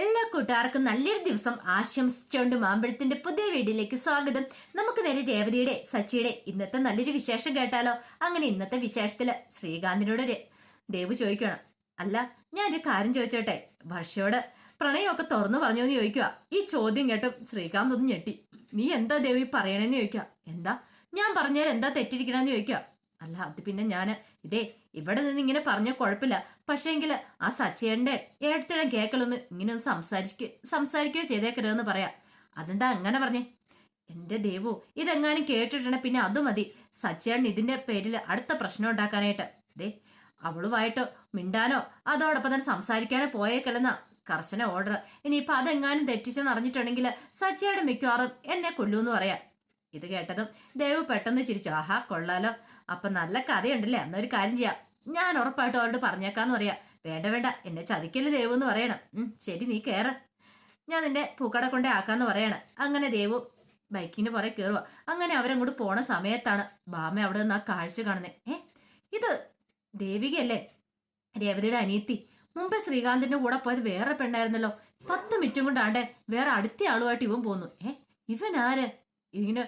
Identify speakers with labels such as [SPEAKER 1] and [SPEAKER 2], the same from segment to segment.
[SPEAKER 1] എല്ലാ കൂട്ടുകാർക്കും നല്ലൊരു ദിവസം ആശംസിച്ചുകൊണ്ട് മാമ്പഴത്തിന്റെ പുതിയ വീഡിയോയിലേക്ക് സ്വാഗതം. നമുക്ക് നേരെ രേവതിയുടെ സച്ചിയുടെ ഇന്നത്തെ നല്ലൊരു വിശേഷം കേട്ടാലോ? അങ്ങനെ ഇന്നത്തെ വിശേഷത്തിൽ ശ്രീകാന്തിനോട് ദേവ് ചോദിക്കണം. അല്ല ഞാൻ ഞാനൊരു കാര്യം ചോദിച്ചോട്ടെ? വർഷയോട് പ്രണയമൊക്കെ തുറന്നു പറഞ്ഞു എന്ന് ചോദിക്കുക. ഈ ചോദ്യം കേട്ടും ശ്രീകാന്ത് ഒന്ന് ഞെട്ടി. നീ എന്താ ദേവി പറയണേന്ന് ചോദിക്കുക? എന്താ? ഞാൻ പറഞ്ഞാൽ എന്താ തെറ്റിരിക്കണമെന്ന് ചോദിക്കുക. അല്ല അത് പിന്നെ ഞാൻ ഇതേ ഇവിടെ നിന്ന് ഇങ്ങനെ പറഞ്ഞ കുഴപ്പമില്ല. പക്ഷേങ്കിൽ ആ സച്ചേന്റെ ഏടത്തിടം കേക്കലൊന്ന് ഇങ്ങനെ ഒന്ന് സംസാരിക്ക സംസാരിക്കുകയോ ചെയ്തേക്കരുതെന്ന് പറയാം. അതെന്താ അങ്ങനെ പറഞ്ഞേ? എന്റെ ദേവു ഇതെങ്ങാനും കേട്ടിട്ടുണ്ടെ പിന്നെ അത് മതി. സച്ചേണ് ഇതിന്റെ പേരിൽ അടുത്ത പ്രശ്നം ഉണ്ടാക്കാനായിട്ട്. ദേ അവളുമായിട്ടോ മിണ്ടാനോ അതോടൊപ്പം തന്നെ സംസാരിക്കാനോ പോയേക്കലെന്ന കർശന ഓർഡർ ഇനിയിപ്പൊ അതെങ്ങാനും തെറ്റിച്ചെന്ന് അറിഞ്ഞിട്ടുണ്ടെങ്കിൽ സച്ചയുടെ മിക്കവാറും എന്നെ കൊല്ലൂന്ന് പറയാം. ഇത് കേട്ടതും ദേവ് പെട്ടെന്ന് ചിരിച്ചു. ആഹാ കൊള്ളാലോ. അപ്പൊ നല്ല കഥയുണ്ടല്ലേ? അന്നൊരു കാര്യം ചെയ്യാം. ഞാൻ ഉറപ്പായിട്ടും അവരോട് പറഞ്ഞേക്കാന്ന് പറയാ. വേണ്ട വേണ്ട. എന്നെ ചതിക്കൽ ദേവു എന്ന് പറയണം. ശരി നീ കേറ്. ഞാൻ നിന്റെ പൂക്കട കൊണ്ടേ ആക്കാന്ന് പറയണം. അങ്ങനെ ദേവു ബൈക്കിന് പുറകെ കയറുക അങ്ങനെ അവരങ്ങോട്ട് പോണ സമയത്താണ് ബാമ അവിടെ നിന്ന് ആ കാഴ്ച കാണുന്നത് ഏ ഇത് ദേവികയല്ലേ? രേവതിയുടെ അനിയത്തി. മുമ്പേ ശ്രീകാന്തിന്റെ കൂടെ പോയത് വേറെ പെണ്ണായിരുന്നല്ലോ. പത്ത് മിനിറ്റും കൊണ്ടാണ്ടേ വേറെ അടുത്ത ആളുമായിട്ട് ഇവൻ പോന്നു. ഏ ഇവൻ ആര് ഇങ്ങനെ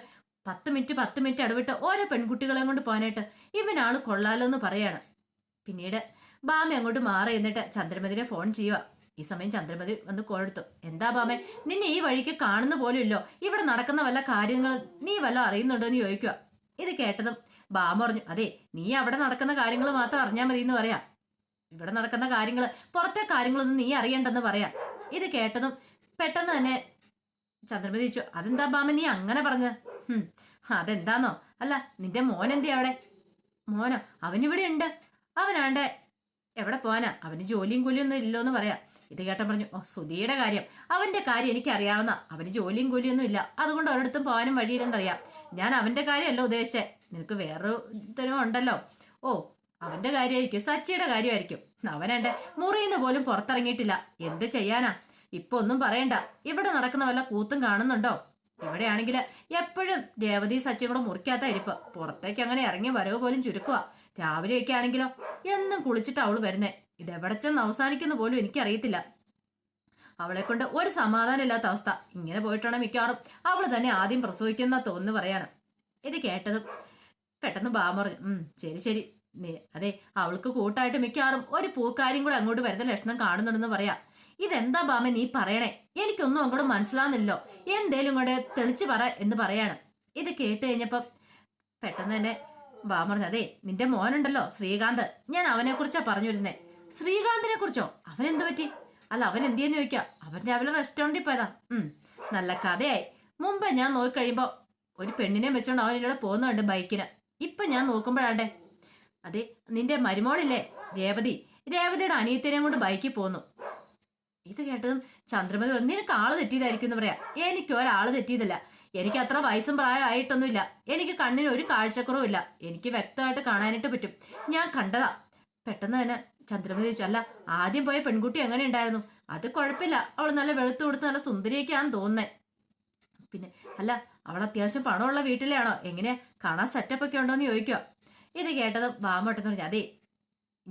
[SPEAKER 1] പത്ത് മിനിറ്റ് പത്ത് മിനിറ്റ് ഇടവിട്ട് ഓരോ പെൺകുട്ടികളെ കൊണ്ട് പോകാനായിട്ട് ഇവനാൾ കൊള്ളാലോ എന്ന് പറയാണ്. പിന്നീട് ബാമ അങ്ങോട്ട് മാറി എന്നിട്ട് ചന്ദ്രമതിനെ ഫോൺ ചെയ്യുക ഈ സമയം ചന്ദ്രമതി വന്ന് കോഴെടുത്തു എന്താ ബാമേ നിന്നെ ഈ വഴിക്ക് കാണുന്ന പോലുമില്ലോ. ഇവിടെ നടക്കുന്ന വല്ല കാര്യങ്ങൾ നീ വല്ല അറിയുന്നുണ്ടോ എന്ന് ചോദിക്കുക ഇത് കേട്ടതും ബാമ പറഞ്ഞു അതെ നീ അവിടെ നടക്കുന്ന കാര്യങ്ങൾ മാത്രം അറിഞ്ഞാൽ മതി എന്ന് പറയാം. ഇവിടെ നടക്കുന്ന കാര്യങ്ങൾ പുറത്തെ കാര്യങ്ങളൊന്നും നീ അറിയണ്ടെന്ന് പറയാം. ഇത് കേട്ടതും പെട്ടെന്ന് തന്നെ ചന്ദ്രമതി ചോദിച്ചു അതെന്താ ബാമ നീ അങ്ങനെ പറഞ്ഞ? അതെന്താന്നോ? അല്ല നിന്റെ മോൻ എന്തിയാ അവിടെ? മോനോ അവനിവിടെ ഉണ്ട്. അവനാണ്ട് എവിടെ പോവാനാ? അവന് ജോലിയും കൂലിയും ഒന്നും ഇല്ലോന്ന് പറയാം. ഇത് കേട്ടൻ പറഞ്ഞു ഓ സുധിയുടെ കാര്യം. അവന്റെ കാര്യം എനിക്കറിയാവുന്ന. അവന് ജോലിയും കൂലിയും ഒന്നും ഇല്ല. അതുകൊണ്ട് ഒരിടത്തും പോകാനും വഴിയില്ലെന്നറിയാം. ഞാൻ അവന്റെ കാര്യമല്ല ഉദ്ദേശിച്ചേ. നിനക്ക് വേറൊരുത്തരും ഉണ്ടല്ലോ. ഓ അവന്റെ കാര്യമായിരിക്കും സച്ചിയുടെ കാര്യമായിരിക്കും. അവനുണ്ട് മുറിയുന്ന പോലും പുറത്തിറങ്ങിയിട്ടില്ല. എന്ത് ചെയ്യാനാ? ഇപ്പൊ ഒന്നും പറയണ്ട. ഇവിടെ നടക്കുന്ന വല്ല കൂത്തും കാണുന്നുണ്ടോ? ഇവിടെയാണെങ്കിൽ എപ്പോഴും രേവതി സച്ചി കൂടെ മുറിക്കാത്ത ഇരിപ്പ്. പുറത്തേക്ക് അങ്ങനെ ഇറങ്ങി വരവ് പോലും ചുരുക്കുക രാവിലെയൊക്കെ ആണെങ്കിലോ എന്നും കുളിച്ചിട്ട് അവൾ വരുന്നേ. ഇതെവിടെ ചെന്ന് അവസാനിക്കുന്ന പോലും എനിക്കറിയത്തില്ല. അവളെ കൊണ്ട് ഒരു സമാധാനം ഇല്ലാത്ത അവസ്ഥ. ഇങ്ങനെ പോയിട്ടാണ് മിക്കവാറും അവൾ തന്നെ ആദ്യം പ്രസവിക്കുന്ന തോന്നുന്നു പറയാണ്. ഇത് കേട്ടതും പെട്ടെന്ന് ബാ പറഞ്ഞു ഉം ശരി ശരി. അതെ അവൾക്ക് കൂട്ടായിട്ട് മിക്കവാറും ഒരു പൂക്കാര്യം കൂടെ അങ്ങോട്ട് വരുന്ന ലക്ഷണം കാണുന്നുണ്ടെന്ന് പറയാം. ഇതെന്താ ബാമ നീ പറയണേ? എനിക്കൊന്നും അങ്ങോട്ട് മനസ്സിലാവുന്നില്ലോ എന്തേലും കൂടെ തെളിച്ചു പറ എന്ന് പറയാണ്. ഇത് കേട്ട് കഴിഞ്ഞപ്പം പെട്ടെന്ന് തന്നെ ബാമ പറഞ്ഞു അതെ നിന്റെ മോനുണ്ടല്ലോ ശ്രീകാന്ത്. ഞാൻ അവനെ കുറിച്ചാ പറഞ്ഞു വരുന്നേ ശ്രീകാന്തിനെ കുറിച്ചോ അവൻ എന്ത് പറ്റി അല്ല അവൻ എന്തിയെന്ന് ചോദിക്കാം? അവൻ രാവിലെ റെസ്റ്റോറന്റിൽ പോയതാ. ഉം. നല്ല കഥയായി. മുമ്പ് ഞാൻ നോക്കി കഴിയുമ്പോ ഒരു പെണ്ണിനെ വെച്ചോണ്ട് അവൻ ഇവിടെ പോകുന്നുണ്ട് ബൈക്കിന്. ഇപ്പൊ ഞാൻ നോക്കുമ്പോഴാണ്ടേ. അതെ നിന്റെ മരുമോളില്ലേ രേവതി. രേവതിയുടെ അനിയത്തിനെയും കൊണ്ട് ബൈക്കിൽ പോന്നു. ഇത് കേട്ടതും ചന്ദ്രമതി പറഞ്ഞു നിനക്ക് ആൾ തെറ്റിയതായിരിക്കും എന്ന് പറയാ. എനിക്ക് ഒരാൾ തെറ്റിയതല്ല. എനിക്ക് അത്ര വയസ്സും പ്രായമായിട്ടൊന്നുമില്ല. എനിക്ക് കണ്ണിന് ഒരു കാഴ്ചക്കുറവും ഇല്ല. എനിക്ക് വ്യക്തമായിട്ട് കാണാനായിട്ട് പറ്റും. ഞാൻ കണ്ടതാ. പെട്ടെന്ന് തന്നെ ചന്ദ്രമതി ചോദിച്ചു അല്ല ആദ്യം പോയ പെൺകുട്ടി എങ്ങനെ ഉണ്ടായിരുന്നു? അത് കുഴപ്പമില്ല. അവൾ നല്ല വെളുത്തു കൊടുത്ത് നല്ല സുന്ദരിയൊക്കെയാന്ന് തോന്നുന്നേ. പിന്നെ അല്ല അവൾ അത്യാവശ്യം പണമുള്ള വീട്ടിലാണോ എങ്ങനെ കാണാൻ സെറ്റപ്പ് ഒക്കെ ഉണ്ടോ എന്ന് ചോദിക്കുക ഇത് കേട്ടത് വാമോട്ടെന്ന് പറഞ്ഞു അതെ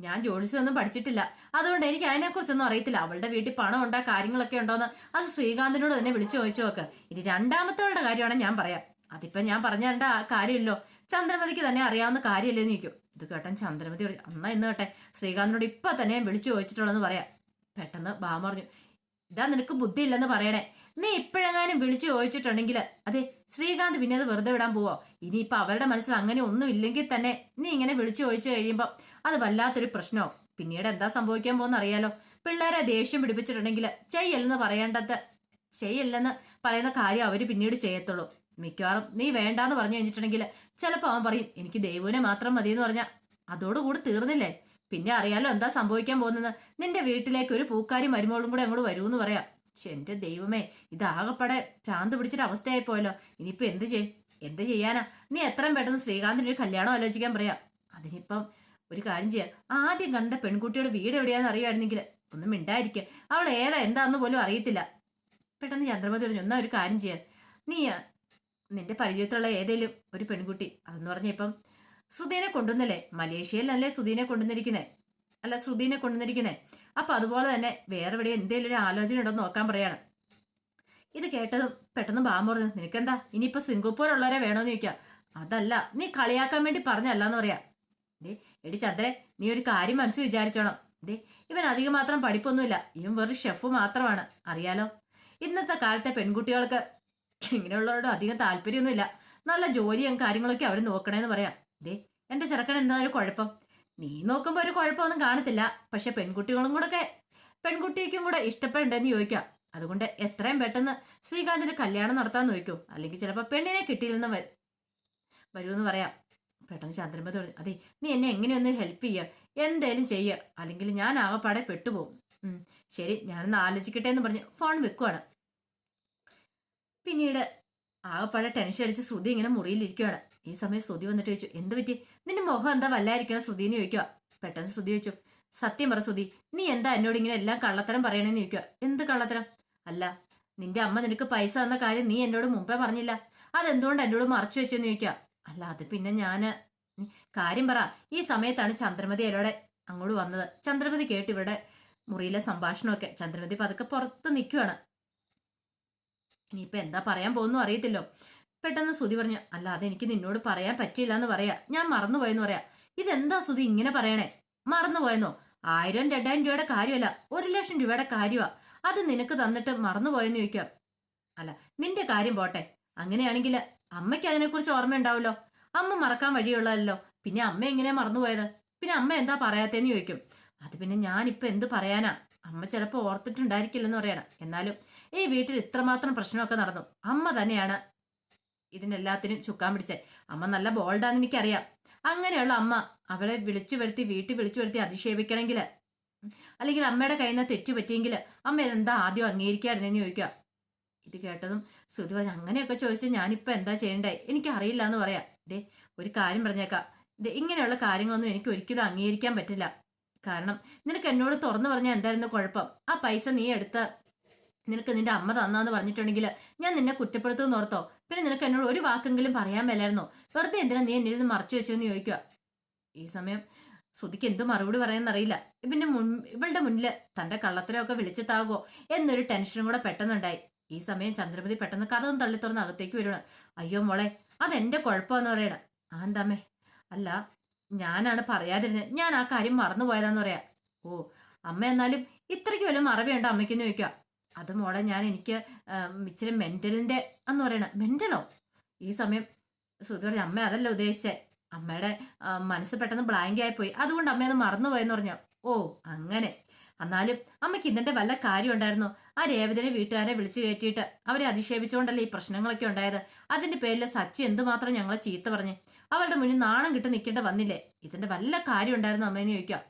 [SPEAKER 1] ഞാൻ ജോലിസൊന്നും പഠിച്ചിട്ടില്ല. അതുകൊണ്ട് എനിക്ക് അതിനെക്കുറിച്ചൊന്നും അറിയത്തില്ല. അവളുടെ വീട്ടിൽ പണം ഉണ്ടോ കാര്യങ്ങളൊക്കെ ഉണ്ടോന്ന് അത് ശ്രീകാന്തിനോട് തന്നെ വിളിച്ചു ചോദിച്ചു നോക്ക്. ഇനി രണ്ടാമത്തവളുടെ കാര്യമാണ് ഞാൻ പറയാം. അതിപ്പോ ഞാൻ പറഞ്ഞ കാര്യമില്ലോ. ചന്ദ്രമതിക്ക് തന്നെ അറിയാവുന്ന കാര്യമല്ലേ ചോദിക്കും. ഇത് കേട്ടൻ ചന്ദ്രമതി അന്നാ ഇന്ന് കേട്ടെ. ശ്രീകാന്തിനോട് ഇപ്പൊ തന്നെ വിളിച്ചു ചോദിച്ചിട്ടുള്ളതെന്ന് പറയാം. പെട്ടെന്ന് ബാമ പറഞ്ഞു ഇതാ നിനക്ക് ബുദ്ധിയില്ലെന്ന് പറയണേ. നീ ഇപ്പോഴെങ്ങാനും വിളിച്ചു ചോദിച്ചിട്ടുണ്ടെങ്കിൽ അതെ ശ്രീകാന്ത് പിന്നെ അത് വെറുതെ വിടാൻ പോവോ? ഇനിയിപ്പൊ അവരുടെ മനസ്സിൽ അങ്ങനെ ഒന്നും ഇല്ലെങ്കിൽ തന്നെ നീ ഇങ്ങനെ വിളിച്ചു ചോദിച്ചു കഴിയുമ്പോ അത് വല്ലാത്തൊരു പ്രശ്നമോ പിന്നീട് എന്താ സംഭവിക്കാൻ പോകുന്ന അറിയാലോ പിള്ളേരെ ദേഷ്യം പിടിപ്പിച്ചിട്ടുണ്ടെങ്കിൽ ചെയ്യല്ലെന്ന് പറയേണ്ടത് ചെയ്യല്ലെന്ന് പറയുന്ന കാര്യം അവർ പിന്നീട് ചെയ്യത്തുള്ളൂ. മിക്കവാറും നീ വേണ്ടാന്ന് പറഞ്ഞു കഴിഞ്ഞിട്ടുണ്ടെങ്കിൽ ചിലപ്പോൾ അവൻ പറയും എനിക്ക് ദൈവനെ മാത്രം മതി എന്ന് പറഞ്ഞാൽ അതോടുകൂടി തീർന്നില്ലേ? പിന്നെ അറിയാലോ എന്താ സംഭവിക്കാൻ പോകുന്നത്? നിന്റെ വീട്ടിലേക്ക് ഒരു പൂക്കാരി മരുമോളും കൂടെ അങ്ങോട്ട് വരുമെന്ന് പറയാം. പക്ഷെ എന്റെ ദൈവമേ ഇതാകപ്പെടെ ഭ്രാന്ത് പിടിച്ചിട്ട് അവസ്ഥയായി പോയല്ലോ ഇനിയിപ്പോ എന്ത് ചെയ്യും? എന്ത് ചെയ്യാനാ? നീ എത്രയും പെട്ടെന്ന് ശ്രീകാന്തിന് ഒരു കല്യാണം ആലോചിക്കാൻ പറയാം. അതിനിപ്പം ഒരു കാര്യം ചെയ്യാം. ആദ്യം കണ്ട പെൺകുട്ടിയുടെ വീട് എവിടെയാണെന്ന് അറിയുമായിരുന്നെങ്കിൽ ഒന്നും മിണ്ടായിരിക്കുക അവൾ ഏതാ എന്താന്ന് പോലും അറിയത്തില്ല. പെട്ടെന്ന് ചന്ദ്രമതി പറഞ്ഞു എന്നാ ഒരു കാര്യം ചെയ്യാം. നീ നിന്റെ പരിചയത്തിലുള്ള ഏതെങ്കിലും ഒരു പെൺകുട്ടി അതെന്ന് പറഞ്ഞ ഇപ്പം സുധീനെ കൊണ്ടുവന്നല്ലേ? മലേഷ്യയിലല്ലേ സുധീനെ കൊണ്ടുവന്നിരിക്കുന്നേ? അല്ല ശ്രുതിനെ കൊണ്ടുവന്നിരിക്കുന്നേ. അപ്പൊ അതുപോലെ തന്നെ വേറെ എവിടെ എന്തെങ്കിലും ഒരു ആലോചന ഉണ്ടോ നോക്കാൻ പറയാണ്. ഇത് കേട്ടതും പെട്ടെന്ന് ബാം പറഞ്ഞു നിനക്കെന്താ? ഇനിയിപ്പോ സിംഗപ്പൂർ ഉള്ളവരെ വേണോന്ന് ചോദിക്കാം. അതല്ല നീ കളിയാക്കാൻ വേണ്ടി പറഞ്ഞല്ലാന്ന് പറയാ. ദേ എടി ചന്ദ്രൻ നീ ഒരു കാര്യം മനസ്സ് വിചാരിച്ചോണം. ദേ ഇവൻ അധികം മാത്രം പഠിപ്പൊന്നുമില്ല. ഇവൻ വെറും ഷെഫ് മാത്രമാണ്. അറിയാലോ? ഇന്നത്തെ കാലത്തെ പെൺകുട്ടികൾക്ക് ഇങ്ങനെയുള്ളവരോട് അധികം താല്പര്യമൊന്നുമില്ല. നല്ല ജോലിയും കാര്യങ്ങളൊക്കെ അവർ നോക്കണേന്ന് പറയാം. ദേ എന്റെ ചെറുക്കൻ എന്താ ഒരു കുഴപ്പം? നീ നോക്കുമ്പോ ഒരു കുഴപ്പമൊന്നും കാണത്തില്ല. പക്ഷെ പെൺകുട്ടികളും കൂടെ പെൺകുട്ടിക്കും കൂടെ ഇഷ്ടപ്പെടണ്ടെന്ന് ചോദിക്കാം. അതുകൊണ്ട് എത്രയും പെട്ടെന്ന് ശ്രീകാന്തിന്റെ കല്യാണം നടത്താൻ നോക്കൂ. അല്ലെങ്കിൽ ചിലപ്പോൾ പെണ്ണിനെ കിട്ടിയില്ലെന്ന് വരൂ വരുമെന്ന് പറയാം. പെട്ടെന്ന് ചന്ദ്രമ്മ തുടങ്ങി അതെ നീ എന്നെ എങ്ങനെയൊന്ന് ഹെൽപ്പ് ചെയ്യുക എന്തേലും ചെയ്യുക അല്ലെങ്കിൽ ഞാൻ ആകപ്പാടെ പെട്ടുപോകും. ശരി ഞാനൊന്ന് ആലോചിക്കട്ടെ എന്ന് പറഞ്ഞ് ഫോൺ വെക്കുവാണ്. പിന്നീട് ആകപ്പാടെ ടെൻഷൻ അടിച്ച് ശ്രുതി ഇങ്ങനെ മുറിയിലിരിക്കുകയാണ് ഈ സമയം ശ്രുതി വന്നിട്ട് ചോദിച്ചു എന്ത് പറ്റി? നിന്റെ മുഖം എന്താ വല്ലായിരിക്കണം? ശ്രുതി എന്ന് ചോദിക്കുക പെട്ടെന്ന് ശ്രുതി ചോദിച്ചു സത്യം പറ ശ്രുതി നീ എന്താ എന്നോട് ഇങ്ങനെ എല്ലാം കള്ളത്തരം പറയണെന്ന് ചോദിക്കുക എന്ത് കള്ളത്തരം? അല്ല നിന്റെ അമ്മ നിനക്ക് പൈസ തന്ന കാര്യം നീ എന്നോട് മുമ്പേ പറഞ്ഞില്ല. അതെന്തുകൊണ്ട് എന്നോട് മറച്ചു വെച്ചെന്ന് ചോദിക്കുക അല്ല അത് പിന്നെ ഞാൻ കാര്യം പറ. ഈ സമയത്താണ് ചന്ദ്രമതി അയാളോടെ അങ്ങോട്ട് വന്നത്. ചന്ദ്രമതി കേട്ട് ഇവിടെ മുറിയിലെ സംഭാഷണമൊക്കെ ചന്ദ്രമതി പതുക്കെ പുറത്ത് നിൽക്കുവാണ് ഇനിയിപ്പോ എന്താ പറയാൻ പോകുന്നു അറിയത്തില്ലോ. പെട്ടെന്ന് സുതി പറഞ്ഞു അല്ലാതെ അതെനിക്ക് നിന്നോട് പറയാൻ പറ്റിയില്ല എന്ന് പറയാ. ഞാൻ മറന്നുപോയെന്ന് പറയാ. ഇതെന്താ സുതി ഇങ്ങനെ പറയണേ? മറന്നുപോയെന്നോ? ആയിരം രണ്ടായിരം രൂപയുടെ കാര്യമല്ല ഒരു ലക്ഷം രൂപയുടെ കാര്യമാ അത് നിനക്ക് തന്നിട്ട് മറന്നുപോയെന്ന് ചോദിക്കാം അല്ല നിന്റെ കാര്യം പോട്ടെ. അങ്ങനെയാണെങ്കിൽ അമ്മയ്ക്ക് അതിനെക്കുറിച്ച് ഓർമ്മയുണ്ടാവുമല്ലോ? അമ്മ മറക്കാൻ വഴിയുള്ളതല്ലോ. പിന്നെ അമ്മ എങ്ങനെയാ മറന്നുപോയത്? പിന്നെ അമ്മ എന്താ പറയാത്തേന്ന് ചോദിക്കും. അത് പിന്നെ ഞാനിപ്പോ എന്ത് പറയാനാ? അമ്മ ചിലപ്പോൾ ഓർത്തിട്ടുണ്ടായിരിക്കില്ലെന്ന് പറയണം. എന്നാലും ഈ വീട്ടിൽ ഇത്രമാത്രം പ്രശ്നമൊക്കെ നടന്നു. അമ്മ തന്നെയാണ് ഇതിനെല്ലാത്തിനും ചുക്കാൻ പിടിച്ചേ. അമ്മ നല്ല ബോൾഡാന്ന് എനിക്കറിയാം. അങ്ങനെയുള്ള അമ്മ അവളെ വിളിച്ചു വരുത്തി വീട്ടിൽ വിളിച്ചു വരുത്തി അധിക്ഷേപിക്കണമെങ്കിൽ അല്ലെങ്കിൽ അമ്മയുടെ കയ്യിൽ നിന്ന് തെറ്റുപറ്റിയെങ്കിൽ അമ്മ ഇതെന്താ ആദ്യം അംഗീകരിക്കായിരുന്നെന്ന് ചോദിക്കുക. ഇത് കേട്ടതും ശ്രുതി പറഞ്ഞു അങ്ങനെയൊക്കെ ചോദിച്ചാൽ ഞാനിപ്പോൾ എന്താ ചെയ്യണ്ടേ? എനിക്കറിയില്ല എന്ന് പറയാം. ദേ ഒരു കാര്യം പറഞ്ഞേക്കാം. ഇത് ഇങ്ങനെയുള്ള കാര്യങ്ങളൊന്നും എനിക്ക് ഒരിക്കലും അംഗീകരിക്കാൻ പറ്റില്ല. കാരണം നിനക്ക് എന്നോട് തുറന്നു പറഞ്ഞാൽ എന്തായിരുന്നു കുഴപ്പം? ആ പൈസ നീ എടുത്ത് നിനക്ക് നിന്റെ അമ്മ തന്നാന്ന് പറഞ്ഞിട്ടുണ്ടെങ്കിൽ ഞാൻ നിന്നെ കുറ്റപ്പെടുത്തുമെന്ന് ഓർത്തോ? പിന്നെ നിനക്ക് എന്നോട് ഒരു വാക്കെങ്കിലും പറയാൻ മേലായിരുന്നോ? വെറുതെ എന്തിനാ നീ എന്നിൽ നിന്ന് മറച്ചു വെച്ചെന്ന് ചോദിക്കുക? ഈ സമയം സുധിക്ക് എന്തു മറുപടി പറയാന്നറിയില്ല. ഇവന്റെ മുൻ ഇവളുടെ മുന്നിൽ തന്റെ കള്ളത്തിലൊക്കെ വിളിച്ചെത്താകുമോ എന്നൊരു ടെൻഷനും കൂടെ പെട്ടെന്നുണ്ടായി. ഈ സമയം ചന്ദ്രമതി പെട്ടെന്ന് കഥ തള്ളി തുറന്ന് അകത്തേക്ക് വരുവാണ്. അയ്യോ മോളെ അതെന്റെ കുഴപ്പമെന്ന് പറയണ ആ എന്താമ്മേ അല്ല ഞാനാണ് പറയാതിരുന്നത് ഞാൻ ആ കാര്യം മറന്നുപോയതാന്ന് പറയാ. ഓ അമ്മ എന്നാലും ഇത്രയ്ക്ക് വല്ല മറവിയുണ്ടോ അമ്മയ്ക്കെന്ന് ചോദിക്കുക അത് മോളെ ഞാൻ എനിക്ക് ഇച്ചിരി മെന്റലിന്റെ എന്ന് പറയണ. മെന്റലോ? ഈ സമയം സുധി പറഞ്ഞ അമ്മ അതല്ല ഉദ്ദേശിച്ചേ. അമ്മയുടെ മനസ്സ് പെട്ടെന്ന് ബ്ലാങ്ക് ആയിപ്പോയി അതുകൊണ്ട് അമ്മ അത് മറന്നുപോയെന്ന് പറഞ്ഞു. ഓ അങ്ങനെ. എന്നാലും അമ്മയ്ക്ക് ഇതിന്റെ വല്ല കാര്യം ഉണ്ടായിരുന്നു? ആ രേവതിനെ വീട്ടുകാരെ വിളിച്ചു കയറ്റിയിട്ട് അവരെ അധിക്ഷേപിച്ചുകൊണ്ടല്ലേ ഈ പ്രശ്നങ്ങളൊക്കെ ഉണ്ടായത്? അതിന്റെ പേരിൽ സച്ചി എന്തുമാത്രം ഞങ്ങളെ ചീത്ത പറഞ്ഞ്? അവരുടെ മുന്നിൽ നാണം കിട്ടി നിൽക്കേണ്ട വന്നില്ലേ? ഇതിന്റെ വല്ല കാര്യം ഉണ്ടായിരുന്നു അമ്മയെന്ന് ചോദിക്കുക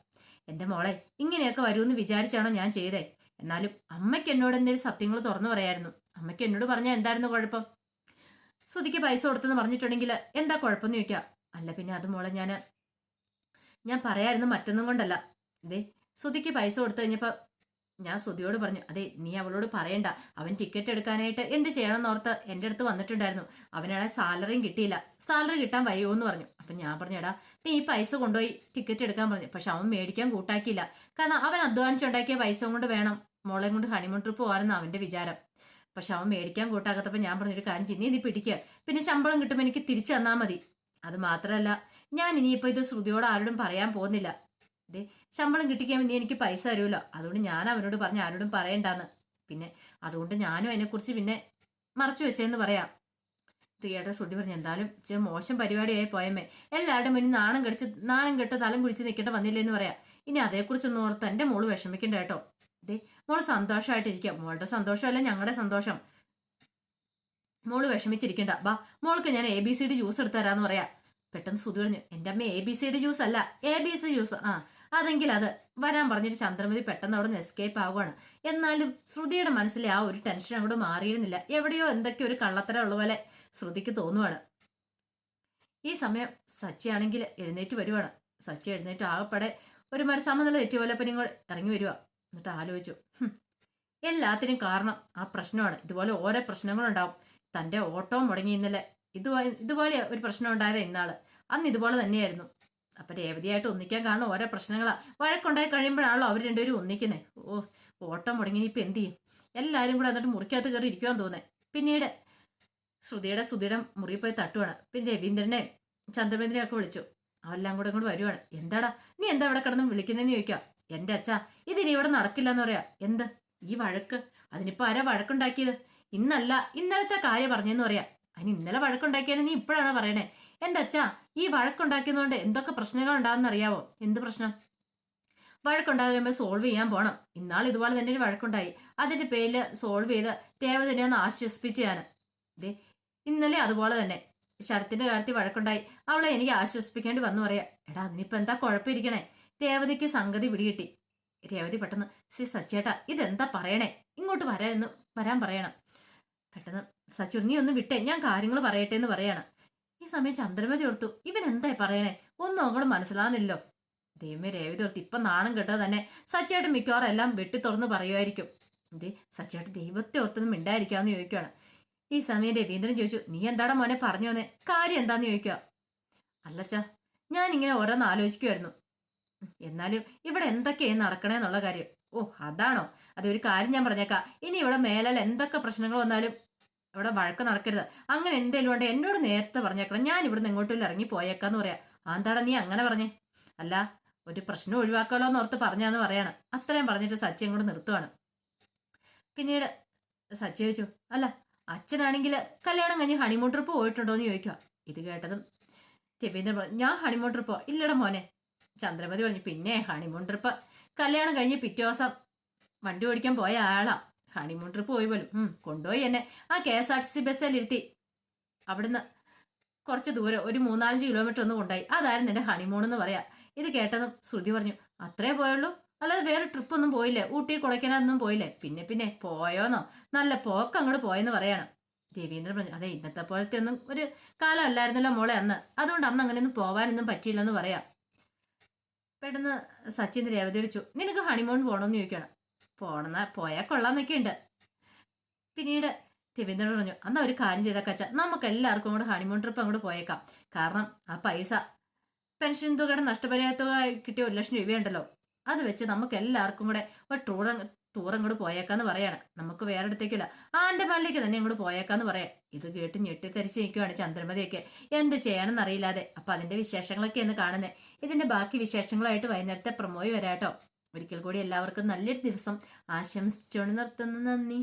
[SPEAKER 1] എന്റെ മോളെ ഇങ്ങനെയൊക്കെ വരുമെന്ന് വിചാരിച്ചാണോ ഞാൻ ചെയ്തേ? എന്നാലും അമ്മയ്ക്ക് എന്നോട് എന്തെങ്കിലും സത്യങ്ങൾ തുറന്നു പറയായിരുന്നു. അമ്മയ്ക്ക് എന്നോട് പറഞ്ഞാൽ എന്തായിരുന്നു കുഴപ്പം? ശ്രുതിക്ക് പൈസ കൊടുത്തെന്ന് പറഞ്ഞിട്ടുണ്ടെങ്കിൽ എന്താ കുഴപ്പമെന്ന് ചോദിക്കുക അല്ല പിന്നെ അത് മോളെ ഞാൻ ഞാൻ പറയായിരുന്നു മറ്റൊന്നും കൊണ്ടല്ല. ഇതേ സുധിക്ക് പൈസ കൊടുത്തു കഴിഞ്ഞപ്പോൾ ഞാൻ സുധിയോട് പറഞ്ഞു അതെ നീ അവളോട് പറയണ്ട. അവൻ ടിക്കറ്റ് എടുക്കാനായിട്ട് എന്ത് ചെയ്യണമെന്ന് ഓർത്ത് എന്റെ അടുത്ത് വന്നിട്ടുണ്ടായിരുന്നു. അവനാണെ സാലറിയും കിട്ടിയില്ല. സാലറി കിട്ടാൻ വയ്യോ എന്ന് പറഞ്ഞു. അപ്പം ഞാൻ പറഞ്ഞു എടാ നീ ഈ പൈസ കൊണ്ടുപോയി ടിക്കറ്റ് എടുക്കാൻ പറഞ്ഞു. പക്ഷെ അവൻ മേടിക്കാൻ കൂട്ടാക്കിയില്ല. കാരണം അവൻ അധ്വാനിച്ചുണ്ടാക്കിയ പൈസ കൊണ്ട് വേണം മോളെ കൊണ്ട് ഹണിമൂൺ ട്രിപ്പ് പോകാനെന്ന് അവന്റെ വിചാരം. പക്ഷെ അവൻ മേടിക്കാൻ കൂട്ടാക്കാത്തപ്പോൾ ഞാൻ പറഞ്ഞൊരു കാര്യം ചെയ്യും. നീ നീ പിടിക്കുക പിന്നെ ശമ്പളം കിട്ടുമ്പോൾ എനിക്ക് തിരിച്ചു തന്നാൽ മതി. അത് മാത്രമല്ല ഞാൻ ഇനിയിപ്പോൾ ഇത് ശ്രുതിയോട് ആരോടും പറയാൻ പോകുന്നില്ല. ദേ ശമ്പളം കിട്ടിക്കാൻ വേണ്ടി എനിക്ക് പൈസ തരുമല്ലോ. അതുകൊണ്ട് ഞാൻ അവനോട് പറഞ്ഞ് ആരോടും പറയണ്ടാന്ന്. പിന്നെ അതുകൊണ്ട് ഞാനും അതിനെക്കുറിച്ച് പിന്നെ മറച്ചു വെച്ചേന്ന് പറയാം. തിയേറ്റർ ശ്രുതി പറഞ്ഞു എന്തായാലും ഇച്ചിരി മോശം പരിപാടിയായി പോയമ്മേ. എല്ലാവരുടെ മുന്നിൽ നാണം കടിച്ച് നാണം കെട്ട് തലം കുഴിച്ച് നിൽക്കേണ്ട വന്നില്ലേ എന്ന് പറയാം. ഇനി അതേക്കുറിച്ചൊന്നും ഓർത്ത് എന്റെ മോൾ വിഷമിക്കണ്ട കേട്ടോ. ദേ മോൾ സന്തോഷമായിട്ടിരിക്കുക മോളുടെ സന്തോഷമല്ല ഞങ്ങളുടെ സന്തോഷം? മോൾ വിഷമിച്ചിരിക്കണ്ട. ബാ മോൾക്ക് ഞാൻ A B C D juice എടുത്തു തരാന്ന് പറയാം. പെട്ടെന്ന് സുധി പറഞ്ഞു എന്റെ അമ്മ A B C D juice അല്ല. എ ബി സി ജ്യൂസ് ആ അതെങ്കിൽ അത് വരാൻ പറഞ്ഞിട്ട് ചന്ദ്രമതി പെട്ടെന്ന് അവിടെ നിന്ന് എസ്കേപ്പ് ആവുകയാണ്. എന്നാലും ശ്രുതിയുടെ മനസ്സിലെ ആ ഒരു ടെൻഷൻ അങ്ങോട്ട് മാറിയിരുന്നില്ല. എവിടെയോ എന്തൊക്കെ ഒരു കള്ളത്തരം ഉള്ള പോലെ ശ്രുതിക്ക് തോന്നുവാണ്. ഈ സമയം സച്ചി ആണെങ്കിൽ എഴുന്നേറ്റ് വരുവാണ്. സച്ചി എഴുന്നേറ്റ് ആകപ്പെടെ ഒരു മര സമനില തെറ്റിയ പോലെ പിന്നെ കൂടെ ഇറങ്ങി വരുവാ. എന്നിട്ട് ആലോചിച്ചു. എല്ലാത്തിനും കാരണം ആ പ്രശ്നമാണ്. ഇതുപോലെ ഓരോ പ്രശ്നങ്ങളുണ്ടാവും. തന്റെ ഓട്ടോ മുടങ്ങി ഇന്നലെ. ഇതുപോലെ ഇതുപോലെ ഒരു പ്രശ്നം ഉണ്ടായത് ഇന്നാൾ. അന്ന് ഇതുപോലെ തന്നെയായിരുന്നു. അപ്പൊ രേവതിയായിട്ട് ഒന്നിക്കാൻ കാണുന്ന ഓരോ പ്രശ്നങ്ങളാ. വഴക്കുണ്ടായി കഴിയുമ്പോഴാണല്ലോ അവർ രണ്ടുപേരും ഒന്നിക്കുന്നേ. ഓ ഓട്ടം മുടങ്ങി ഇപ്പൊ എന്ത് ചെയ്യും? എല്ലാവരും കൂടെ എന്നിട്ട് മുറിക്കകത്ത് കയറി ഇരിക്കുവാൻ തോന്നേ. പിന്നീട് ശ്രുതിയുടെ ശ്രുതിയുടെ മുറി പോയി തട്ടുവാണ്. പിന്നെ രവീന്ദ്രനെ ചന്ദ്രമേന്ദ്രനെ ഒക്കെ വിളിച്ചു. അവരെല്ലാം കൂടെ ഇങ്ങോട്ട് വരുവാണ്. എന്താടാ? നീ എന്താ ഇവിടെ കിടന്ന് വിളിക്കുന്നതെന്ന് ചോദിക്കാം. എന്റെ അച്ഛാ ഇതിനി ഇവിടെ നടക്കില്ല എന്ന് പറയാ. എന്ത്? ഈ വഴക്ക്? അതിനിപ്പോ ആരാ വഴക്കുണ്ടാക്കിയത്? ഇന്നല്ല ഇന്നലത്തെ കാര്യം പറഞ്ഞെന്ന് പറയാം. അതിന് ഇന്നലെ വഴക്കുണ്ടാക്കിയാലും നീ ഇപ്പോഴാണ് പറയണേ? എന്റെ അച്ഛ ഈ വഴക്കുണ്ടാക്കിയതുകൊണ്ട് എന്തൊക്കെ പ്രശ്നങ്ങൾ ഉണ്ടാകുന്ന അറിയാവോ എന്ത് പ്രശ്നം? വഴക്കുണ്ടാകുമ്പോൾ സോൾവ് ചെയ്യാൻ പോണം. ഇന്നാൾ ഇതുപോലെ തന്നെ ഒരു വഴക്കുണ്ടായി. അതിന്റെ പേരിൽ സോൾവ് ചെയ്ത് ദേവതനെ ഒന്ന് ആശ്വസിപ്പിച്ച് ഞാൻ. ദേ ഇന്നലെ അതുപോലെ തന്നെ. ശരത്തിന്റെ കാര്യത്തിൽ വഴക്കുണ്ടായി. അവളെ എനിക്ക് ആശ്വസിപ്പിക്കേണ്ടി വന്നു പറയാ. എടാ അതിനിപ്പോ എന്താ കുഴപ്പമിരിക്കണേ? രേവതിക്ക് സംഗതി പിടികിട്ടി. രേവതി പെട്ടെന്ന് ശ്രീ സച്ചേട്ടാ ഇതെന്താ പറയണേ? ഇങ്ങോട്ട് വരാ എന്ന് വരാൻ പറയണം. പെട്ടെന്ന് സച്ചു നീ ഒന്ന് വിട്ടേ ഞാൻ കാര്യങ്ങൾ പറയട്ടെ എന്ന് പറയാണ്. ഈ സമയം ചന്ദ്രമതി ഓർത്തു ഇവൻ എന്തായി പറയണേ? ഒന്നും അങ്ങോട്ട് മനസ്സിലാകുന്നില്ലോ ദൈവമേ രേവതി ഓർത്ത് ഇപ്പൊ നാണം കേട്ടത് തന്നെ. സച്ചേട്ടൻ മിക്കവാറും എല്ലാം വെട്ടി തുറന്ന് പറയുമായിരിക്കും. എന്തേ? സച്ചേട്ടൻ ദൈവത്തെ ഓർത്തൊന്നും മിണ്ടായിരിക്കാന്ന് ചോദിക്കുകയാണ് ഈ സമയം രവീന്ദ്രൻ ചോദിച്ചു നീ എന്താടാ മോനെ പറഞ്ഞു വന്നേ? കാര്യം എന്താന്ന് ചോദിക്കുക അല്ലച്ച ഞാൻ ഇങ്ങനെ ഓരോന്ന് ആലോചിക്കുമായിരുന്നു എന്നാലും ഇവിടെ നടക്കണേ എന്നുള്ള കാര്യം? ഓ അതാണോ? അതൊരു കാര്യം ഞാൻ പറഞ്ഞേക്കാം. ഇനി ഇവിടെ മേലാൽ എന്തൊക്കെ പ്രശ്നങ്ങൾ വന്നാലും ഇവിടെ വഴക്ക് നടക്കരുത്. അങ്ങനെ എന്തെങ്കിലും ഉണ്ട് എന്നോട് നേരത്തെ പറഞ്ഞേക്കണം. ഞാൻ ഇവിടുന്ന് എങ്ങോട്ടും ഇറങ്ങി പോയേക്കാന്ന് പറയാ. ആന്താടാ നീ അങ്ങനെ പറഞ്ഞേ. അല്ല ഒരു പ്രശ്നം ഒഴിവാക്കാമല്ലോ എന്ന് ഓർത്ത് പറഞ്ഞാന്ന് പറയാണ്. അത്രയും പറഞ്ഞിട്ട് സച്ചി അങ്ങോട്ട് നിർത്തുവാണ്. പിന്നീട് സച്ചി ചോദിച്ചു അല്ല അച്ഛനാണെങ്കിൽ കല്യാണം കഴിഞ്ഞ് ഹണിമൂൺ ട്രിപ്പ് പോയിട്ടുണ്ടോ എന്ന് ചോദിക്കുക ഇത് കേട്ടതും രവീന്ദ്രൻ പറഞ്ഞു ഞാൻ ഹണിമൂൺ ട്രിപ്പോ ഇല്ലട മോനെ. ചന്ദ്രമതി പറഞ്ഞു പിന്നെ ഹണിമൂൺ ട്രിപ്പ് കല്യാണം കഴിഞ്ഞ് പിറ്റേ ദിവസം വണ്ടി ഓടിക്കാൻ പോയ ആളാ. ഹണിമൂൺ ട്രിപ്പ് പോയി പോലും. കൊണ്ടുപോയി എന്നെ. ആ K S R T C ബസ്സിലിരുത്തി അവിടുന്ന് കുറച്ച് ദൂരം ഒരു മൂന്നാലഞ്ച് കിലോമീറ്റർ ഒന്ന് കൊണ്ടായി അതായിരുന്നു എന്റെ ഹണിമൂൺ എന്ന് പറയാ. ഇത് കേട്ടതും ശ്രുതി പറഞ്ഞു അത്രേ പോയുള്ളൂ? അല്ലാതെ വേറെ ട്രിപ്പ് ഒന്നും പോയില്ലേ? ഊട്ടി കുളയ്ക്കാനൊന്നും പോയില്ലേ? പിന്നെ പിന്നെ പോയോന്നോ? നല്ല പോക്ക് അങ്ങോട്ട് പോയെന്ന് പറയാണ്. ദേവീന്ദ്രൻ പറഞ്ഞു അതെ ഇന്നത്തെ പോലത്തെ ഒന്നും ഒരു കാലം അല്ലായിരുന്നല്ലോ മോളെ അന്ന്. അതുകൊണ്ട് അന്ന് അങ്ങനെയൊന്നും പോവാനൊന്നും പറ്റിയില്ലെന്ന് പറയാം. പെട്ടെന്ന് സച്ചിൻ രേവതി വിളിച്ചു നിനക്ക് ഹണിമൂൺ പോകണമെന്ന് ചോദിക്കണം. പോണെന്ന പോയാൽ കൊള്ളാന്നൊക്കെ ഉണ്ട് പിന്നീട് രവീന്ദ്രൻ പറഞ്ഞു എന്നാ ഒരു കാര്യം ചെയ്തേക്കാച്ച നമുക്ക് എല്ലാവർക്കും കൂടെ ഹണിമൂൺ ട്രിപ്പ് അങ്ങോട്ട് പോയേക്കാം. കാരണം ആ പൈസ പെൻഷൻ തുകയുടെ നഷ്ടപരിഹാര തുക കിട്ടിയ ഒരു ലക്ഷം രൂപയുണ്ടല്ലോ. അത് വെച്ച് നമുക്ക് എല്ലാവർക്കും കൂടെ ഒരു ടൂർ ടൂർ അങ്ങോട്ട് പോയേക്കാന്ന് പറയാണ്. നമുക്ക് വേറെ അടുത്തേക്കില്ല ആൻഡമാനിലേക്ക് തന്നെ അങ്ങോട്ട് പോയേക്കാന്ന് പറയാം. ഇത് കേട്ട് ഞെട്ടിത്തരിച്ച് നിൽക്കുവാണ് ചന്ദ്രമതിയൊക്കെ. എന്ത് ചെയ്യണമെന്ന് അറിയില്ലാതെ അപ്പൊ അതിന്റെ വിശേഷങ്ങളൊക്കെ എന്ന് കാണുന്നത് ഇതിന്റെ ബാക്കി വിശേഷങ്ങളായിട്ട് വൈകുന്നേരത്തെ പ്രമോയി വരാട്ടോ. ഒരിക്കൽ കൂടി എല്ലാവർക്കും നല്ലൊരു ദിവസം ആശംസിച്ചുകൊണ്ട് നിർത്തുന്നു. നന്ദി.